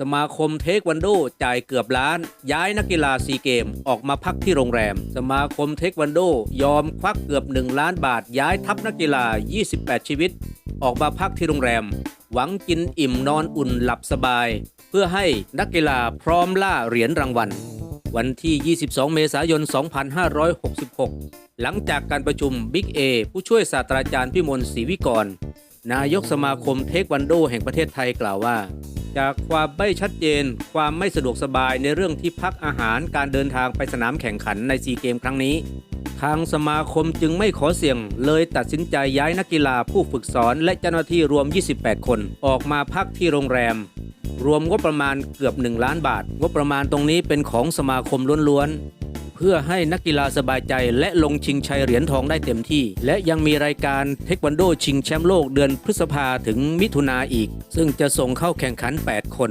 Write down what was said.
สมาคมเทควันโดจ่ายเกือบล้าน ย้ายนักกีฬาซีเกมออกมาพักที่โรงแรม สมาคมเทควันโดยอมควักเกือบ 1 ล้านบาท ย้ายทัพนักกีฬา 28 ชีวิต ออกมาพักที่โรงแรม หวังกินอิ่มนอนอุ่นหลับสบาย เพื่อให้นักกีฬาพร้อมล่าเหรียญรางวัล วันที่ 22 เมษายน 2566 หลังจากการประชุมบิ๊กเอผู้ช่วยศาสตราจารย์พิมลศรีวิกร นายกสมาคมเทควันโดแห่งประเทศไทยกล่าวว่า จากความไม่ชัดเจน ความไม่สะดวกสบายในเรื่องที่พักอาหารการเดินทางไปสนามแข่งขันในซีเกมครั้งนี้ ทางสมาคมจึงไม่ขอเสี่ยง เลยตัดสินใจย้ายนักกีฬาผู้ฝึกสอนและเจ้าหน้าที่รวม 28 คน ออกมาพักที่โรงแรม รวมงบประมาณเกือบ 1 ล้านบาท งบประมาณตรงนี้เป็นของสมาคมล้วนๆ พื่อให้นักกีฬาสบายใจ และลงชิงชัยเหรียญทองได้เต็มที่ และยังมีรายการเทควันโดชิงแชมป์โลกเดือนพฤษภาถึงมิถุนาอีก ซึ่งจะส่งเข้าแข่งขัน 8 คน